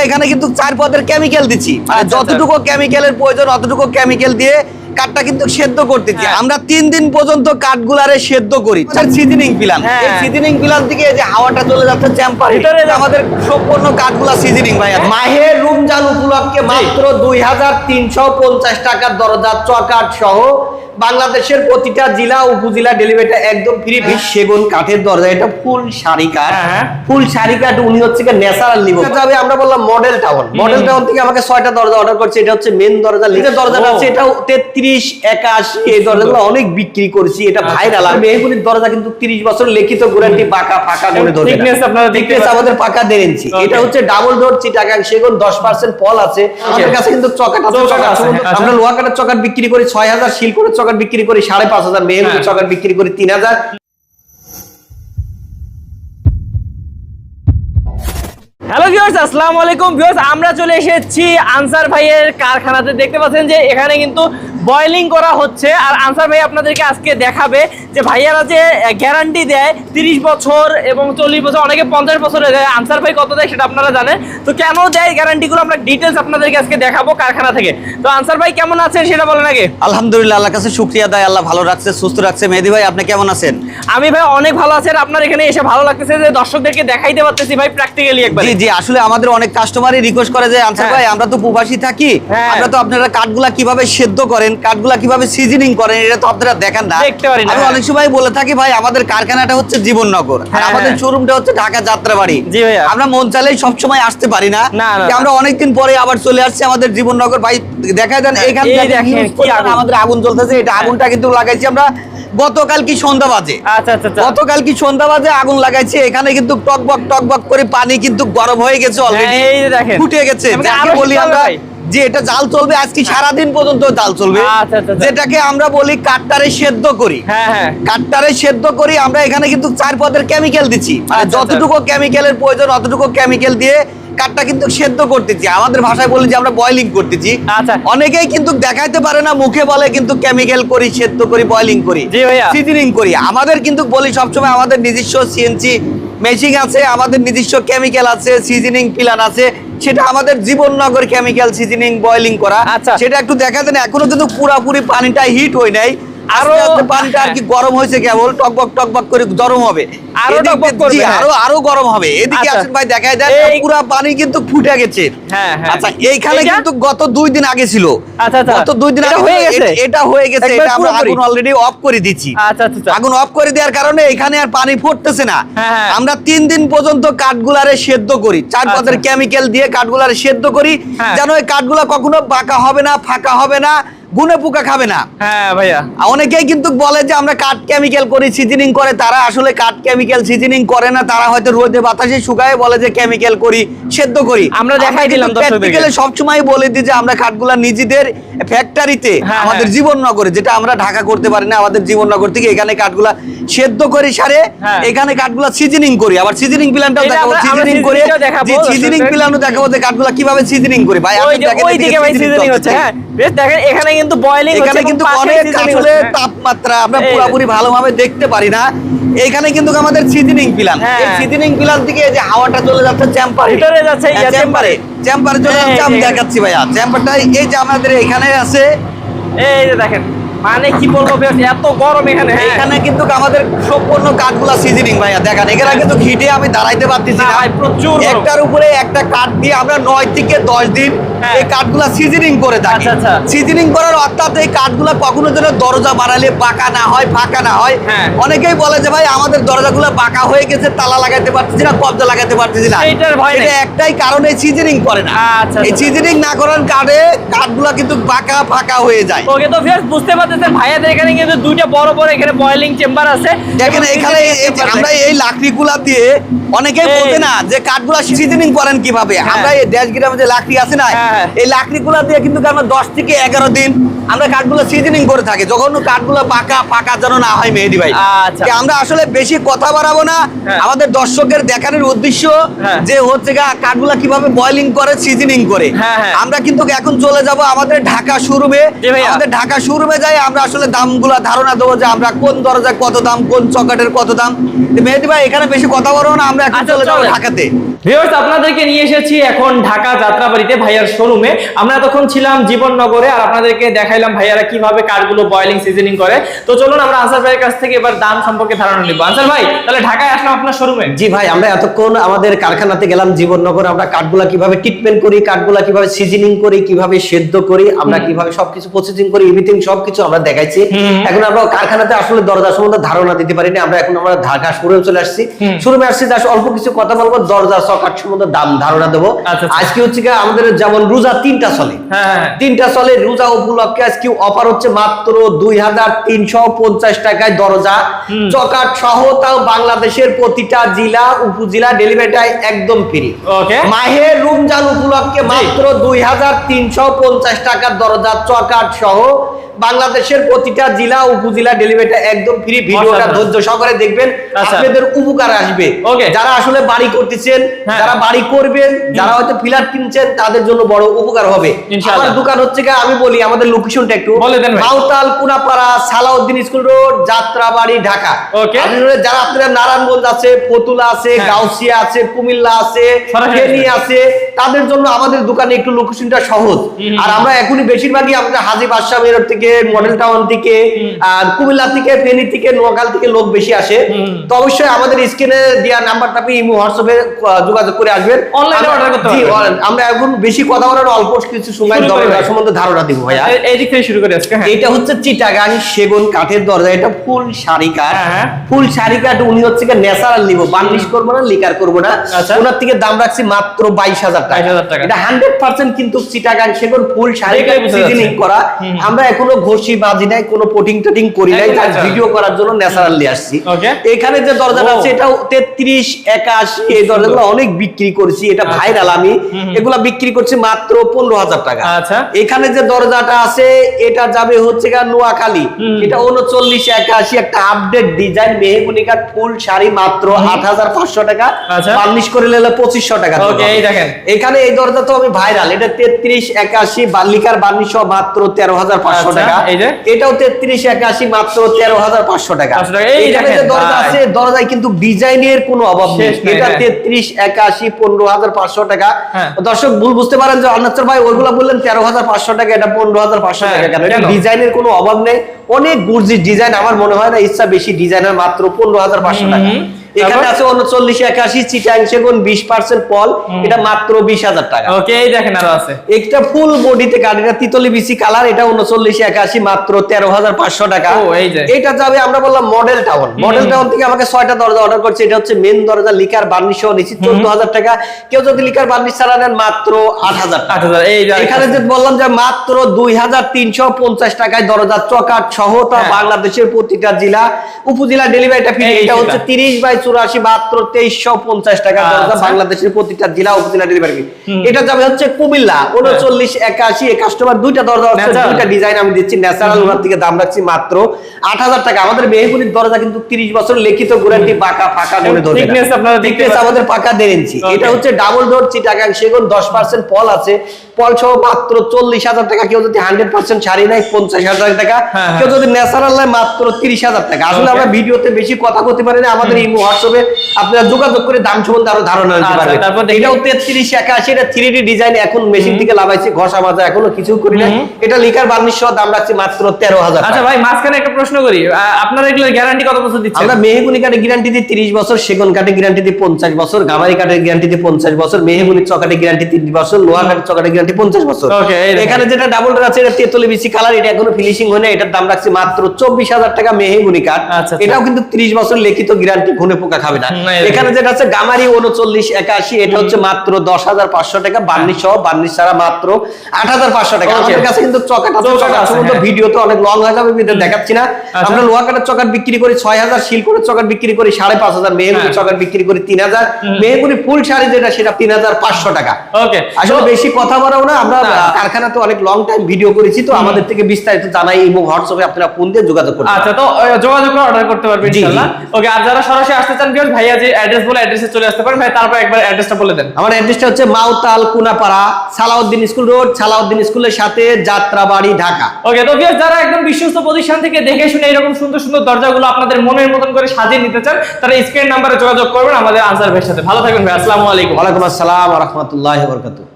এখানে কিন্তু চার পদের কেমিক্যাল দিচ্ছি। মানে আচ্ছা, আচ্ছা। যতটুকু কেমিক্যালের প্রয়োজন অতটুকু কেমিক্যাল দিয়ে কাঠটা কিন্তু সেদ্ধ করতেছি হ্যাঁ। আমরা তিন দিন পর্যন্ত কাঠগুলারে সেদ্ধ করি। সিজনিং পিলান হ্যাঁ। সিজনিং থেকে যে হাওয়াটা চলে যাচ্ছে চ্যাম্পার আমাদের সম্পূর্ণ কাঠগুলা সিজনিং ভাই মাহের রমজান উপলক্ষে মাত্র দুই হাজার তিনশো পঞ্চাশ টাকার দরজা চকাট সহ বাংলাদেশের প্রতিটা জেলা উপজেলা ডেলিভারিটা একদম ফ্রি সেগুন কাঠের দরজা এটা ফুল শাড়ি কাঠ। হ্যাঁ, হ্যাঁ। ফুল শাড়ি কাঠ উনি হচ্ছে ন্যাচারাল নিব যাবে আমরা বললাম মডেল টাউন মডেল টাউন থেকে আমাকে ছয়টা দরজা অর্ডার করছে এটা হচ্ছে মেন দরজা। লিখে দরজাটা আছে এটাও তেত্রিশ একাশি এই দরজাগুলো অনেক বিক্রি করছি এটা আচ্ছা, ভাইরাল আর মেহগুলির দরজা কিন্তু তিরিশ বছর লিখিত গ্যারান্টি পাকা পাকা করে দেখতে পাচ্ছেন। আমাদের পাকা দেড় ইঞ্চি এটা হচ্ছে ডাবল ডোর চিটাগাং সেগুন দশ পার্সেন্ট ফল আছে। আমাদের কাছে কিন্তু চকাট হ্যাঁ, আমরা লোহা কাটার চকাট বিক্রি করি ছয় হাজার শিল করে চকাট বিক্রি করি সাড়ে পাঁচ হাজার মেহেন্দি চকার বিক্রি করি তিন হাজার। হ্যালো ভিউয়ার্স আসসালামু আলাইকুম। ভিউয়ার্স আমরা চলে এসেছি আনসার ভাইয়ের কারখানাতে। দেখতে পাচ্ছেন যে এখানে কিন্তু বয়লিং করা হচ্ছে। আর আনসার ভাই আপনাদেরকে আজকে দেখাবে যে ভাইয়ারা যে গ্যারান্টি দেয় তিরিশ বছর এবং চল্লিশ বছর অনেকে পঞ্চাশ বছরে দেয় আনসার ভাই কত দেয় সেটা আপনারা জানেন। তো কেন দেয় গ্যারান্টিগুলো আমরা ডিটেলস আপনাদেরকে আজকে দেখাবো কারখানা থেকে। তো আনসার ভাই কেমন আছেন সেটা বলেন আগে। আলহামদুলিল্লাহ আল্লাহ কাছে শুক্রিয়া দেয় আল্লাহ ভালো রাখছে সুস্থ রাখছে। মেহেদি ভাই আপনি কেমন আছেন? আমি ভাই অনেক ভালো আছেন আপনার এখানে এসে ভালো লাগতেছে যে দর্শকদেরকে দেখাইতে পারতেছি ভাই প্র্যাকটিক্যালি একবার। জি জি আসলে আমাদের অনেক কাস্টমারই রিকোয়েস্ট করে যে আনসার হ্যাঁ। ভাই আমরা তো প্রবাসী থাকি হ্যাঁ। আমরা তো আপনারা কাঠগুলা কীভাবে সেদ্ধ করেন? কাঠগুলা কীভাবে সিজনিং করেন এটা তো আপনারা দেখেন না আমি হ্যাঁ। অনেক সময় বলে থাকি ভাই আমাদের কারখানাটা হচ্ছে জীবননগর আর হ্যাঁ, আমাদের হ্যাঁ। শোরুমটা হচ্ছে ঢাকা যাত্রাবাড়ি। আমরা মন চাইলেই সব সময় আসতে পারি না আমরা অনেকদিন পরে আবার চলে আসছি আমাদের জীবননগর ভাই দেখায় দেন হ্যাঁ, এখান থেকে। হ্যাঁ। আমাদের আগুন জ্বলতেছে এটা আগুনটা কিন্তু লাগাইছি আমরা গতকাল কি সন্ধ্যা বাজে আচ্ছা আচ্ছা আচ্ছা গতকাল কি সন্ধ্যা বাজে আগুন লাগাইছে এখানে কিন্তু টকবক টকবক করে পানি কিন্তু গরম হয়ে গেছে অলরেডি হ্যাঁ, এই দেখেন। ফুটে গেছে বলি আমরা। যে এটা জাল চলবে আজকে সারা দিন পর্যন্ত জাল চলবে। আচ্ছা, আচ্ছা, আচ্ছা। যেটাকে আমরা বলি কাঠটারে সেদ্ধ করি। হ্যাঁ হ্যাঁ। সেদ্ধ করি আমরা এখানে কিন্তু চার পদের কেমিক্যাল দিচ্ছি। মানে। যতটুকু কেমিক্যালের প্রয়োজন অতটুকু কেমিক্যাল দিয়ে কাঠটা কিন্তু সেদ্ধ করতেছি। আমাদের ভাষায় বলি যে আমরা বয়লিং করতেছি। আচ্ছা। অনেকেই কিন্তু দেখাইতে পারে না মুখে বলে কিন্তু কেমিক্যাল করি সেদ্ধ করি বয়লিং করি। সিজনিং করি। আমাদের কিন্তু বলি সবসময় আমাদের নিজস্ব সিএনসি মেশিন আছে আমাদের নিজস্ব কেমিক্যাল আছে সিজনিং প্ল্যান আছে। সেটা আমাদের জীবননগর কেমিক্যাল সিজনিং বয়লিং করা আচ্ছা। সেটা একটু দেখা দেন এখনও কিন্তু পুরাপুরি পানিটা হিট হয়ে নাই আরও পানিটা আর কি গরম হয়েছে কেবল টকবক টকবক করে গরম হবে আরও টকবক করবে, হ্যাঁ। আরও আরও গরম হবে এদিকে আচ্ছা। আসেন ভাই দেন পুরা পানি কিন্তু ফুটে গেছে হ্যাঁ, হ্যাঁ। আচ্ছা এইখানে কিন্তু গত দুই দিন আগে ছিল আচ্ছা, আচ্ছা। গত দুই দিন আগে হয়ে গেছে? এটা- হয়ে গেছে এটা আমরা আগুন অলরেডি অফ করে দিচ্ছি আচ্ছা আচ্ছা আচ্ছা। আগুন অফ করে দেওয়ার কারণে এখানে আর পানি ফুটতেছে না হ্যাঁ। আমরা তিন দিন পর্যন্ত কাঠগুলারে সেদ্ধ করি চার। পদের কেমিক্যাল দিয়ে কাঠগুলারে সেদ্ধ করি। যেন এই কাঠগুলা কখনো বাঁকা হবে না ফাঁকা হবে না গুনে পোকা খাবে না। হ্যাঁ ভাইয়া। অনেকেই কিন্তু বলে যে আমরা কাঠ কেমিক্যাল করি সিজনিং করে। তারা আসলে কাঠ কেমিক্যাল সিজনিং করে না। তারা হয়তো রোদে বাতাসে শুকায় বলে যে কেমিক্যাল করি সেদ্ধ করি। আমরা দেখাই দিলাম। প্র্যাকটিক্যালি সবসময় বলে দিই যে আমরা কাঠগুলা নিজেদের ফ্যাক্টরিতে হ্যাঁ, আমাদের। জীবননগরে যেটা আমরা ঢাকা করতে পারি না আমাদের জীবননগর থেকে এখানে কাঠগুলা সেদ্ধ করি সারে হ্যাঁ। এখানে কাঠগুলা সিজনিং করি। আবার সিজনিং প্ল্যানটাও দেখাবো। সিজনিং করে যে সিজনিং প্ল্যানও দেখাবো যে কাঠগুলা কীভাবে সিজনিং করি। ভাই হচ্ছে। হ্যাঁ বেশ দেখেন এখানে কিন্তু বয়লিং হচ্ছে এখানে কিন্তু অনেক কাছে আসলে হ্যাঁ। তাপমাত্রা আমরা পুরোপুরি ভালোভাবে দেখতে পারি না। এখানে কিন্তু আমাদের সিজনিং হ্যাঁ। এই সিজনিং পিলান থেকে এই যে হাওয়াটা চলে যাচ্ছে চ্যাম্পার। ভিতরে যাচ্ছে, এই চেম্বারে চেম্বারে চলে যাচ্ছে আমি দেখাচ্ছি ভাইয়া। চেম্বারটা এই যে আমাদের এখানে আছে। এই যে দেখেন। মানে কি বলব এত গরম এখানে হ্যাঁ। এখানে কিন্তু আমাদের সম্পূর্ণ কাঠগুলা সিজনিং ভাইয়া দেখেন এখানে কিন্তু হিটে আমি দাঁড়াইতে পারতেছি না প্রচুর একটার উপরে একটা কাঠ দিয়ে আমরা নয় থেকে দশ দিন হ্যাঁ। এই কাঠগুলা সিজনিং করে থাকি আচ্ছা, আচ্ছা। সিজনিং করার অর্থাৎ এই কাঠগুলা কখনো যেন দরজা বাড়ালে পাকা না হয় ফাঁকা না হয় হ্যাঁ। অনেকেই বলে যে ভাই আমাদের দরজাগুলো পাকা হয়ে গেছে তালা লাগাইতে পারতেছি না কবজা লাগাতে পারতেছি না। এটা একটাই কারণে সিজনিং করে না আচ্ছা, এই আচ্ছা। সিজনিং না করার কারণে কাঠগুলা কিন্তু পাকা ফাঁকা হয়ে যায় ওকে তো বুঝতে পারতেছেন ভাইয়াদের এখানে কিন্তু দুইটা বড় বড় এখানে বয়লিং চেম্বার আছে দেখেন এখানে seasoning এই যে chamber আমরা এই লাকড়িগুলা দিয়ে অনেকেই বলতে না যে কাঠগুলা সিজনিং করেন কীভাবে। আমরা এই দেশ গ্রামে যে লাকড়ি আছে না। এই লাকড়িগুলা দিয়ে কিন্তু আমরা দশ থেকে এগারো দিন আমরা কাঠগুলো সিজনিং করে থাকি যখন কাঠগুলো পাকা পাকা যেন না হয় মেহেদি ভাই। আমরা আসলে বেশি কথা বাড়াবো না হ্যাঁ। আমাদের দর্শকের দেখানোর উদ্দেশ্য হ্যাঁ। যে হচ্ছে কাঠগুলা কীভাবে বয়লিং করে সিজনিং করে হ্যাঁ। আমরা কিন্তু এখন চলে যাব আমাদের ঢাকা শোরুমে আমাদের ঢাকা শোরুমে যাই আমরা আসলে দামগুলো ধারণা দেবো যে আমরা কোন দরজায় কত দাম কোন চকাটের কত দাম। মেহেদি ভাই এখানে বেশি কথা বলব না আমরা এখন আচ্ছা, চলে যাব ঢাকাতে। ভিউয়ার্স আপনাদেরকে নিয়ে এসেছি এখন ঢাকা যাত্রাবাড়িতে ভাইয়ার শোরুমে আমরা তখন ছিলাম জীবননগরে আর আপনাদেরকে দেখাইলাম ভাইয়ারা কীভাবে কাঠগুলো বয়েলিং সিজনিং করে। তো চলুন আমরা আনসার ভাইয়ের কাছ থেকে এবার দাম সম্পর্কে ধারণা নিব। আনসার ভাই তাহলে ঢাকায় আসলাম আপনার শোরুমে জি ভাই আমরা এতক্ষণ আমাদের কারখানাতে গেলাম জীবননগর। আমরা কাঠগুলা কীভাবে ট্রিটমেন্ট করি কাঠগুলা কীভাবে সিজনিং করি কীভাবে সেদ্ধ করি আমরা কীভাবে সবকিছু প্রসেসিং করি এভরিথিং সবকিছু আমরা দেখাইছি। এখন আমরা কারখানাতে আসলে দরজা সম্বন্ধে ধারণা দিতে পারিনি। আমরা এখন আমরা ঢাকা শোরুমে চলে আসছি। শোরুমে আসছি জাস্ট অল্প কিছু কথা বলব দরজা সকাট সম্বন্ধে দাম ধারণা দেবো। আচ্ছা, আচ্ছা। আজকে হচ্ছে আমাদের যেমন রোজা তিনটা চলে। হ্যাঁ হ্যাঁ। তিনটা চলে রোজা উপলক্ষে আজকে অফার হচ্ছে মাত্র দুই হাজার তিনশো পঞ্চাশ টাকায় দরজা। চকাট সহ তাও বাংলাদেশের প্রতিটা জেলা উপজেলা ডেলিভারিটাই একদম ফ্রি। মাহের রমজান উপলক্ষে মাত্র দুই হাজার তিনশো পঞ্চাশ টাকার দরজা চকাট সহ। বাংলাদেশের প্রতিটা জেলা উপজেলা ডেলিভারিটা একদম ফ্রি ভিডিওটা ধৈর্য সহকারে দেখবেন। আচ্ছা। আপনাদের উপকার আসবে। যারা আসলে বাড়ি করতেছেন হ্যাঁ। যারা বাড়ি করবেন যারা হয়তো ফ্ল্যাট কিনছেন তাদের জন্য বড় উপকার হবে। আমার দোকান হচ্ছে গিয়ে আমি বলি আমাদের লোকেশনটা একটু। Mautal Kunapara Salauddin school road Jatrabari Dhaka. আপনারা যারা আপনারা নারায়ণগঞ্জ আছে ফতুলা আছে হ্যাঁ। গাউসিয়া আছে কুমিল্লা আছে ফেনী আছে তাদের জন্য আমাদের দোকানে একটু লোকেশনটা সহজ। আর আমরা এখনই বেশিরভাগই আমাদের হাজি বাদশাহ থেকে মডেল টাউন থেকে আর কুমিল্লা থেকে ফেনী থেকে নোয়াখাল থেকে লোক বেশি আসে। তো অবশ্যই আমাদের স্ক্রিনে দেওয়া নাম্বারটা আপনি ইমো হোয়াটসঅ্যাপে যোগাযোগ করে আসবেন। আমরা- order করতে পারবেন। আমরা এখন বেশি কথা বলার অল্প কিছু সময় শুরু করি দরজা ভাই। সম্বন্ধে ধারণা দিব ভাইয়া। এই- দিক থেকে শুরু করে আজকে হ্যাঁ। এটা হচ্ছে চিটাগাং সেগুন কাঠের দরজা। এটা ফুল শাড়ি কাঠ। হ্যাঁ, হ্যাঁ। ফুল শাড়ি কাঠ উনি হচ্ছে ন্যাচারাল নিব। বার্নিশ করব না লিকার করব না। আচ্ছা। ওনার থেকে দাম রাখছি মাত্র বাইশ হাজার টাকা। 22,000 টাকা। এটা হান্ড্রেড পার্সেন্ট কিন্তু চিটাগাং সেগুন ফুল শাড়ি কাঠ সিজনিং করা। আমরা এখনও ঘষি বাজি নাই কোনো পোটিং টোটিং করি নাই ভিডিও করার জন্য ন্যাচারাল নিয়ে আসছি এখানে যে দরজাটা আছে এটাও তেত্রিশ একাশি এই দরজাগুলো অনেক বিক্রি করছি এটা আচ্ছা। ভাইরাল আমি। হুম, হুম। এগুলা বিক্রি করছি মাত্র পনেরো হাজার টাকা। আচ্ছা। এখানে যে দরজাটা আছে এটা যাবে হচ্ছে গা নোয়াখালী। এটা উনচল্লিশ একাশি একটা আপডেট ডিজাইন মেহগুনি কাঠ ফুল শাড়ি মাত্র আট হাজার পাঁচশো টাকা। আচ্ছা। বার্নিশ করে নিলে পঁচিশশো টাকা এখানে এই দরজা তো আমি ভাইরাল এটা তেত্রিশ একাশি বার্লিকার বার্নিশ মাত্র তেরো হাজার পাঁচশো আচ্ছা, টাকা। এই যে? এটাও তেত্রিশ একাশি মাত্র তেরো হাজার পাঁচশো টাকা। 500 টাকা। এই এখানে যে দরজা আছে দরজায় কিন্তু ডিজাইনের কোনো অভাব নেই। এটা। তেত্রিশ একাশি পনেরো হাজার পাঁচশো টাকা। দর্শক ভুল বুঝতে পারেন যে অন্নাচর ভাই ওইগুলা বললেন তেরো হাজার পাঁচশো টাকা এটা পনেরো হাজার পাঁচশো হ্যাঁ, টাকা কেন? এটা ডিজাইনের কোনো অভাব নেই। অনেক গুর্জি ডিজাইন আমার মনে হয় না ইচ্ছা বেশি ডিজাইনের মাত্র পনেরো হাজার পাঁচশো টাকা। হুম, এখানে? আছে উনচল্লিশ একাশি চিটাং সেগুন বিশ পার্সেন্ট পল। এটা মাত্র বিশ হাজার টাকা। ওকে এই দেখেন আরও আছে। একটা ফুল বডিতে তিতলি বিসি কালার এটা উনচল্লিশ একাশি মাত্র তেরো হাজার পাঁচশো টাকা। ও, এই যে। এটা যাবে আমরা বললাম মডেল টাউন মডেল টাউন থেকে আমাকে ছয়টা দরজা অর্ডার করছে এটা হচ্ছে মেন দরজা লিকার বার্নিশ সহ নিচ্ছি চোদ্দ হাজার টাকা। কেউ যদি লিকার বার্নিশ ছাড়া নেন মাত্র আট হাজার টাকা। এখানে যে বললাম যে মাত্র দুই হাজার তিনশো পঞ্চাশ টাকায় দরজা চকাট সহ তা হ্যাঁ। বাংলাদেশের প্রতিটা জেলা উপজেলা ডেলিভারিটা ফ্রি এটা হচ্ছে তিরিশ বাই চুরাশি তেইশশো পঞ্চাশ টাকা দরজা আচ্ছা। বাংলাদেশের প্রতিটা জেলা উপজেলা ডেলিভারি এটা যাবে হচ্ছে কুমিল্লা উনচল্লিশ একাশি কাস্টমার দুইটা দরজা দুইটা ডিজাইন আমি দিচ্ছি ন্যাচারাল ওনার থেকে দাম রাখছি মাত্র আট হাজার টাকা। আমাদের দরজা কিন্তু তিরিশ বছর লিখিত গ্যারান্টি পাকা পাচ্ছেন। আমাদের পাকা দেড় ইঞ্চি এটা হচ্ছে ডাবল ডোর চিটাগাং সেগুন দশ পার্সেন্ট পল আছে। পল সহ মাত্র চল্লিশ হাজার টাকা। কেউ যদি হান্ড্রেড পার্সেন্ট শাড়ি নেয় পঞ্চাশ হাজার টাকা। হ্যাঁ, কেউ হ্যাঁ। যদি ন্যাচারাল নেয় মাত্র তিরিশ হাজার টাকা। আসলে. আমরা ভিডিওতে বেশি কথা করতে পারি না। আমাদের ইমো হোয়াটসঅ্যাপে আপনারা যোগাযোগ করে দাম সম্বন্ধে আরও ধারণা নিতে আচ্ছা, পারবেন। তারপর। এটাও তেত্রিশ একাশি এটা থ্রি ডি ডিজাইন এখন মেশিন থেকে লাগাইছি ঘষা মাজা এখনও কিছু করি না এটা লিকার বার্নিশ সহ দাম রাখছি মাত্র তেরো হাজার আচ্ছা ভাই মাঝখানে একটা প্রশ্ন করি। আপনারা এগুলোর গ্যারান্টি কত বছর দিচ্ছেন? আমরা মেহগুনি কাঠে গ্যারান্টি দিই তিরিশ বছর সেগুন কাঠে গ্যারান্টি দিই পঞ্চাশ বছর গামারি কাঠের গ্যারান্টি দিই পঞ্চাশ বছর মেহগুনি চকাটে গ্যারান্টি তিরিশ বছর লোহা কাঠের চকাটে গ্যারান্টি পঞ্চাশ বছর। Okay, এখানে যেটা ডাবল আছে এটা তেতলি বিসি কালার এটা এখনও ফিনিশিং হয় না এটার দাম রাখছি মাত্র চব্বিশ হাজার টাকা মেহগুনি কাঠ। আচ্ছা, আচ্ছা। এটাও কিন্তু তিরিশ বছর লিখিত গ্যারান্টি ঘুনে পোকা খাবে না। এখানে যেটা আছে গামারি উনচল্লিশ একাশি এটা হচ্ছে মাত্র দশ হাজার পাঁচশো টাকা বার্নিশ সহ বার্নিশ ছাড়া মাত্র আট হাজার পাঁচশো টাকা আমাদের কাছে কিন্তু চকাট আছে হ্যাঁ। ভিডিওতে অনেক লং হয়ে যাবে ভিডিও দেখাচ্ছি না আচ্ছা। আমরা লোহা কাঠের চকাট বিক্রি করি ছয় হাজার শিল করে চকাট বিক্রি করি সাড়ে পাঁচ হাজার মেহগুনি হ্যাঁ। চকাট বিক্রি করি তিন হাজার হুম। মেহগুনি ফুল শাড়ি যেটা সেটা তিন হাজার পাঁচশো টাকা আসলে বেশি কথা বলাও না আমরা না। তো অনেক লং টাইম ভিডিও করেছি তো আমাদের থেকে বিস্তারিত জানাই এবং হোয়াটসঅ্যাপে আপনারা ফোন দিয়ে যোগাযোগ করতে আচ্ছা তো যোগাযোগ করে অর্ডার করতে পারবেন। ইনশাআল্লাহ ওকে আর যারা সরাসরি আসতে চান ভিউয়ার্স ভাইয়া যে অ্যাড্রেস বলে অ্যাড্রেসে চলে আসতে পারেন। ভাই তারপর একবার অ্যাড্রেসটা বলে দেন। আমার অ্যাড্রেসটা হচ্ছে মাউতাল কুনাপাড়া সালাউদ্দিন স্কুল রোড সালাউদ্দিন স্কুলের সাথে যাত্রাবাড়ি ঢাকা। ওকে তো ভিউয়ার্স যারা একদম বিশ্বস্ত প্রতিষ্ঠান থেকে দেখে শুনে এরকম সুন্দর সুন্দর দরজাগুলো আপনাদের মনের মতন করে সাজিয়ে নিতে চান তারা স্ক্রিন নাম্বারে যোগাযোগ করবেন আমাদের আনসার ভাইয়ের সাথে। ভালো থাকবেন ভাই আসসালামু আলাইকুম। ওয়ালাইকুম আসসালাম রহমতুল্লাহ বরকাতু